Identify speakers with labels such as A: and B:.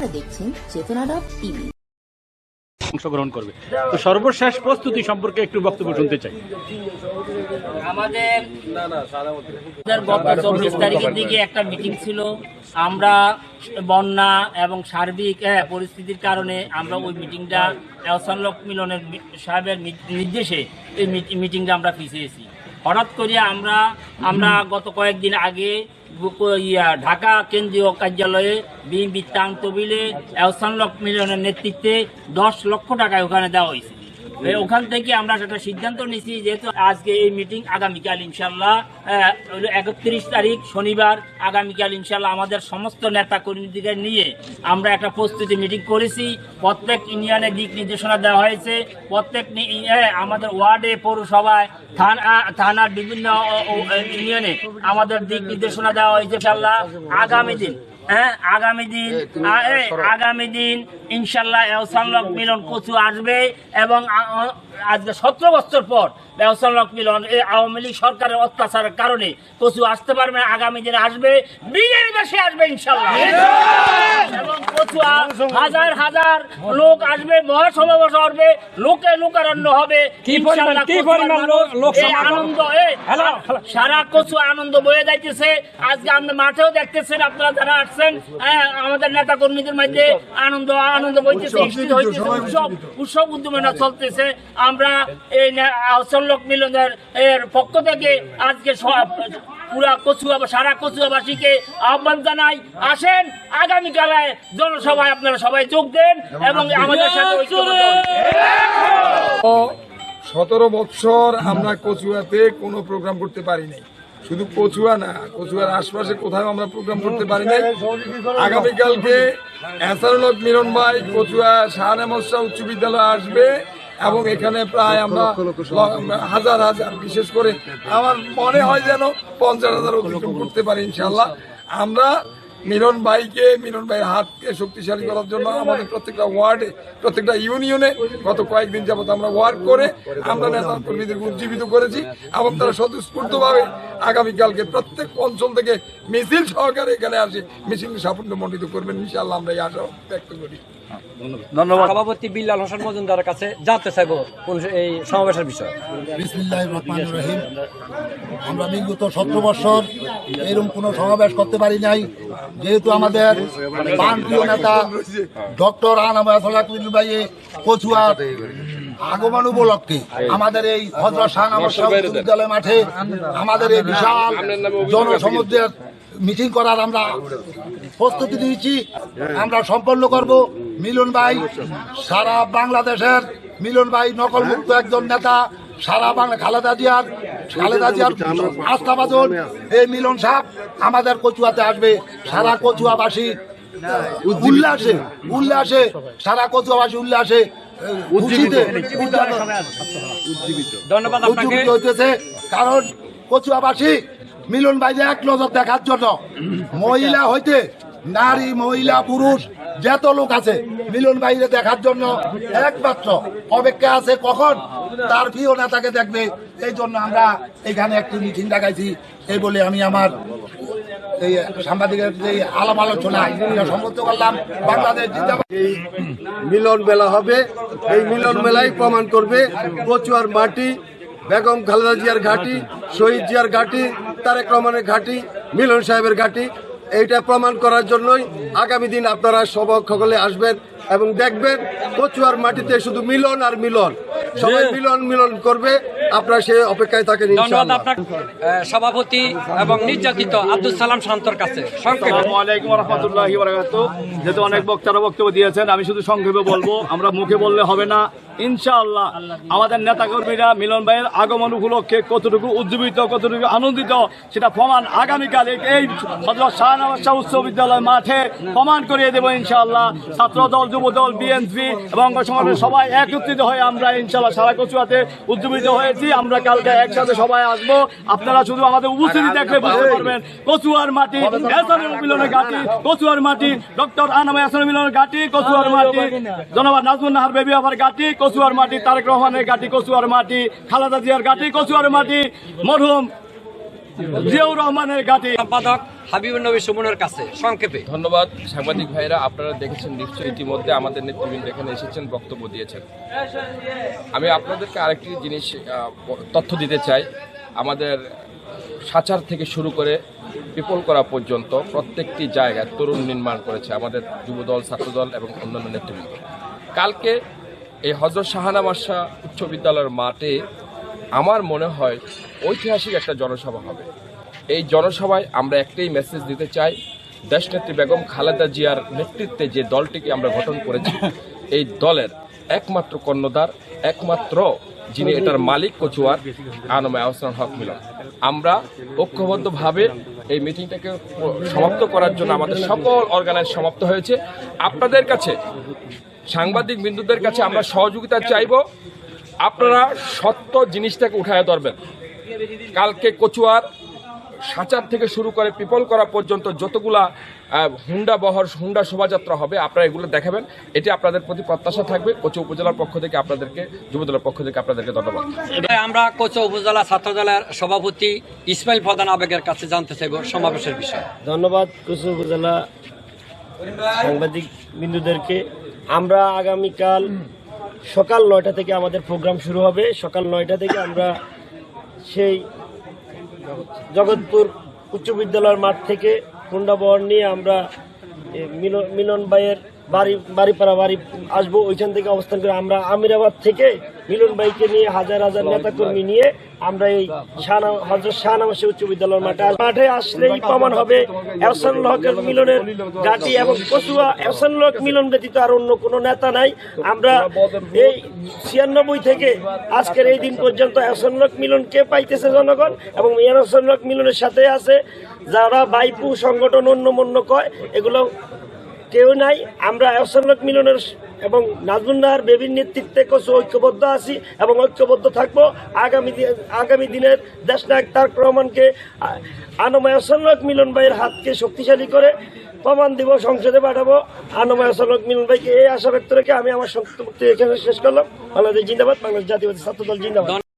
A: আপনারা দেখছেন চেতনা ডট টিভি।
B: অংশগ্রহণ করবে। তো সর্বশেষ প্রস্তুতি সম্পর্কে একটু বক্তব্য শুনতে চাই।
C: আমাদের গত চব্বিশ তারিখের দিকে একটা মিটিং ছিল। আমরা বন্যা এবং সার্বিক হ্যাঁ, পরিস্থিতির কারণে আমরা ওই মিটিংটা এহসানলোক মিলনের সাহেবের নির্দেশে এই মিটি- মিটিংটা আমরা পিছিয়েছি। হঠাৎ করে আমরা আমরা গত কয়েকদিন আগে ইয়া ঢাকা কেন্দ্রীয় কার্যালয়ে বিএনপি টান তবিলে এহসানলোক মিলনের নেতৃত্বে দশ লক্ষ টাকা ওখানে দেওয়া হয়েছে। ওখান থেকে আমরা একটা সিদ্ধান্ত নিয়েছি যেহেতু আজকে এই মিটিং আগামীকাল ইনশাল্লাহ একত্রিশ তারিখ শনিবার আগামীকাল ইনশাল্লাহ আমাদের সমস্ত নেতা কর্মীদের নিয়ে আমরা একটা প্রস্তুতি মিটিং করেছি। প্রত্যেক ইউনিয়নে দিক নির্দেশনা দেওয়া হয়েছে। প্রত্যেক আমাদের ওয়ার্ডে, পৌরসভায়, থানা, থানার বিভিন্ন ইউনিয়নে আমাদের দিক নির্দেশনা দেওয়া হয়েছে ইনশাল্লাহ আগামী দিন হ্যাঁ আগামী দিন আগামী দিন ইনশাল্লাহ এহসানলক মিলন কচু আসবে এবং আজকে সতেরো বছর পর এহসানলক মিলন এই আওয়ামী লীগ সরকারের অত্যাচারের কারণে কচু আসতে পারবে না, আগামী দিনে আসবে বিজের বেশি আসবে ইনশাল্লাহ। এবং কচুয়া হাজার হাজার লোক আসবে মহাসমাবেশ হবে লোকে লোকারণ্য হবে? আনন্দ সারা কচু আনন্দ বয়ে যাইতেছে। আজকে আমরা মাঠেও দেখতেছেন আপনারা যারা আসছেন হ্যাঁ, আমাদের নেতা কর্মীদের মধ্যে আনন্দ আনন্দ বইতেছে স্থির হইতেছে উৎসব উৎসব উদ্যমনা চলতেছে। আমরা এই লোক মিলনের এর পক্ষ থেকে আজকে সব- পুরা কচুয়া সারা কচুয়াবাসীকে আহ্বান জানাই। আসেন আগামীকালে জনসভায় আপনারা সবাই যোগ দেন এবং আমাদের সাথে
D: সতেরো বছর আমরা কচুয়াতে কোনো প্রোগ্রাম করতে পারি নাই শুধু কচুয়া না কচুয়ার আশপাশে কোথাও আমরা প্রোগ্রাম করতে পারি নাই। আগামীকালকে এসারলক মিলন ভাই কচুয়া শাহনামসা উচ্চ বিদ্যালয় আসবে এবং এখানে প্রায় আমরা হাজার হাজার বিশেষ করে আমার মনে হয় যেন পঞ্চাশ হাজার অতিক্রম করতে পারি ইনশাল্লাহ আমরা মিলন ভাইকে মিলন ভাইয়ের হাতকে শক্তিশালী করার জন্য আমাদের প্রত্যেকটা ওয়ার্ডে প্রত্যেকটা ইউনিয়নে গত কয়েকদিন যাবত আমরা ওয়ার্ক করে আমরা নেতা কর্মীদেরকে উজ্জীবিত করেছি এবং তারা স্বতঃস্ফূর্তভাবে আগামীকালকে প্রত্যেক অঞ্চল থেকে মিছিল সহকারে এখানে আসে। মিছিল সাফল্য মণ্ডিত করবেন। ইনশাআল্লাহ আমরা এই আশা ব্যক্ত করি।
E: সভাপতি বিল্লাল হোসেন মজুমদারের কাছে জানতে চাইব কোন এই সমাবেশের বিষয়।
F: বিসমিল্লাহ রহমান রহিম। আমরা বিগত সতেরো বছর এরকম কোনো সমাবেশ করতে পারি নাই। যেহেতু আমাদের নেতা ডক্টর আনামাসুল ভাইয়ে কচুয়ার আগমন উপলক্ষে আমাদের এই হজরত শাহ নামাজ মাঠে আমাদের এই বিশাল জনসমুদ্রের মিটিং করার আমরা প্রস্তুতি নিয়েছি। আমরা সম্পন্ন করব। মিলন ভাই সারা বাংলাদেশের মিলন ভাই নকল মুক্ত একজন নেতা সারা বাংলা খালেদা জিয়ার খালেদা জিয়ার আস্থাভাজন এই মিলন সাহেব আমাদের কচুয়াতে আসবে। সারা কচুয়াবাসী উল্লাসে উল্লাসে সারা কচুয়াবাসী উল্লাসে উজ্জীবিত। হইতেছে। কারণ কচুয়াবাসী মিলন ভাইকে এক নজর দেখার জন্য। মহিলা হইতে নারী মহিলা পুরুষ যত লোক আছে মিলন ভাইকে দেখার জন্য একমাত্র অপেক্ষা আছে কখন? তার প্রিয় নেতাকে দেখবে। এই জন্য আমরা এখানে একটি মিটিং ডাকাইছি। এই বলে আমি আমার এই সাংবাদিকের যে আলাপ আলোচনা সমাপ্ত করলাম। বাংলাদেশ
G: মিলন মেলা হবে। এই মিলন মেলাই প্রমাণ করবে কচুয়ার মাটি, বেগম খালেদা জিয়ার ঘাটি, শহীদ জিয়ার ঘাটি, তারেক রহমানের ঘাটি, মিলন সাহেবের ঘাটি। এইটা প্রমাণ করার জন্যই আগামী দিন আপনারা সব সকলে আসবেন এবং দেখবেন কচুয়ার মাটিতে শুধু মিলন আর মিলন। সবাই মিলন মিলন করবে আপনারা সে অপেক্ষায় থাকেন
E: ধন্যবাদ আহ, সভাপতি এবং নির্যাতিত আব্দুল সালাম শান্তর কাছে। সংক্ষেপে।
B: আসসালামু আলাইকুম রহমতুল্লাহি যেহেতু অনেক বক্তারা বক্তব্য দিয়েছেন আমি শুধু সংক্ষেপে বলব আমরা মুখে বললে হবে না। ইনশাআল্লাহ আমাদের নেতাকর্মীরা মিলন ভাইয়ের আগমন উপলক্ষে কতটুকু উজ্জীবিত, কতটুকু আনন্দিত, সেটা প্রমাণ আগামীকাল এই হজরত শাহনওয়াজ শাহ উচ্চ বিদ্যালয় মাঠে প্রমাণ করিয়ে দেবো ইনশাআল্লাহ। ছাত্র দল যুব দল বিএনপি এবং সমাজের সবাই একত্রিত হয়ে আমরা ইনশাআল্লাহ সারা কচুয়াতে উজ্জীবিত হয়েছি। আমরা কালকে একসাথে সবাই আসব। আপনারা শুধু আমাদের উপস্থিতি দেখলে বুঝতে পারবেন। কচুয়ার মাটি মিলনের ঘাটি, কচুয়ার মাটি, ডক্টর আনামা মিলনের ঘাটি, কচুয়ার মাটি, জনাব নাজমুল নাহার বেবি আবার ঘাটি কচুয়ার মাটি তারেক রহমানের ঘাটি কচুয়ার মাটি খালেদা জিয়ার ঘাটি কচুয়ার মাটি মরহুম জিয়াউর রহমানের ঘাটি
E: সম্পাদক হাবিবুর নবী সুমনের কাছে সংক্ষেপে।
H: ধন্যবাদ সাংবাদিক ভাইরা আপনারা দেখেছেন নিশ্চয়ই ইতিমধ্যে আমাদের নেতৃবৃন্দ এখানে এসেছেন বক্তব্য দিয়েছেন। আমি আপনাদেরকে আরেকটি জিনিস তথ্য দিতে চাই। আমাদের সাচার থেকে শুরু করে পিপল করা পর্যন্ত প্রত্যেকটি জায়গায় তরুণ নির্মাণ করেছে আমাদের যুবদল ছাত্রদল এবং অন্যান্য নেতৃবৃন্দ। কালকে এই হজরত শাহানা মাসা উচ্চ বিদ্যালয়ের মাঠে আমার মনে হয় ঐতিহাসিক একটা জনসভা হবে। এই জনসভায় আমরা একটাই মেসেজ দিতে চাই, দেশনেত্রী বেগম খালেদা জিয়ার নেতৃত্বে যে দলটিকে আমরা গঠন করেছি, এই দলের একমাত্র কর্ণধার, একমাত্র যিনি এটার মালিক কচুয়ার আনমে আহসান হক মিলন। আমরা ঐক্যবদ্ধভাবে এই মিটিংটাকে সমাপ্ত করার জন্য আমাদের সকল অর্গানাইজ সমাপ্ত হয়েছে। আপনাদের কাছে, সাংবাদিক বিন্দুদের কাছে আমরা সহযোগিতা চাইব। আপনারা সত্য জিনিসটাকে উঠায় ধরবেন। কালকে কচুয়ার সাঁচার থেকে শুরু করে পিপল করা পর্যন্ত যতগুলা হুন্ডা বহর হুন্ডা শোভাযাত্রা হবে আপনারা এগুলো দেখাবেন। এটি আপনাদের প্রতি প্রত্যাশা থাকবে। কচু উপজেলার পক্ষ থেকে আপনাদেরকে যুবদলের পক্ষ থেকে আপনাদেরকে ধন্যবাদ।
E: আমরা কোচো উপজেলা ছাত্র দলের সভাপতি ইসমাইল প্রধান আবেগের কাছে জানতে চাইব সমাবেশের বিষয়।
I: ধন্যবাদ কুসু উপজেলা সাংবাদিক বিন্দুদেরকে। আমরা আগামীকাল সকাল নয়টা থেকে আমাদের প্রোগ্রাম শুরু হবে। সকাল নয়টা থেকে আমরা সেই জগৎপুর উচ্চ বিদ্যালয়ের মাঠ থেকে কুন্ডাবহর নিয়ে আমরা মিলন ভাইয়ের বাড়ি, বাড়িপাড়া বাড়ি আসব। ওইখান থেকে অবস্থান করে আমরা আমিরাবাদ থেকে মিলন ভাইকে নিয়ে হাজার হাজার নেতাকর্মী নিয়ে আমরা এই হজরত শাহনামাসী উচ্চ বিদ্যালয়ের মাঠে মাঠে আসলেই প্রমাণ হবে এহসানুল হকের মিলনের গাটি এবং কচুয়া এহসানুল হক মিলন ব্যতীত আর অন্য কোনো নেতা নাই। আমরা এই ছিয়ানব্বই থেকে আজকের এই দিন পর্যন্ত এহসানুল হক মিলনকে পাইতেছে জনগণ এবং এহসানুল হক মিলনের সাথে আছে যারা বাইপু সংগঠন অন্য মন্য কয় এগুলো কেউ নাই। আমরা এহসানুল হক মিলনের এবং নাজমুন্নাহার বেবির নেতৃত্বে কিছু ঐক্যবদ্ধ আছি এবং ঐক্যবদ্ধ থাকব। আগামী আগামী দিনের দেশনায়ক তারক রহমানকে আনময় এহসানুল মিলন ভাইয়ের হাতকে শক্তিশালী করে প্রমাণ দিব, সংসদে পাঠাবো। আনময় এহসানুল মিলন ভাইকে এই আশা ব্যক্ত রেখে আমি আমার সংক্ষিপ্ত এখানে শেষ করলাম। বাংলাদেশ জিন্দাবাদ, বাংলাদেশ জাতীয়বাদী ছাত্রদল জিন্দাবাদ।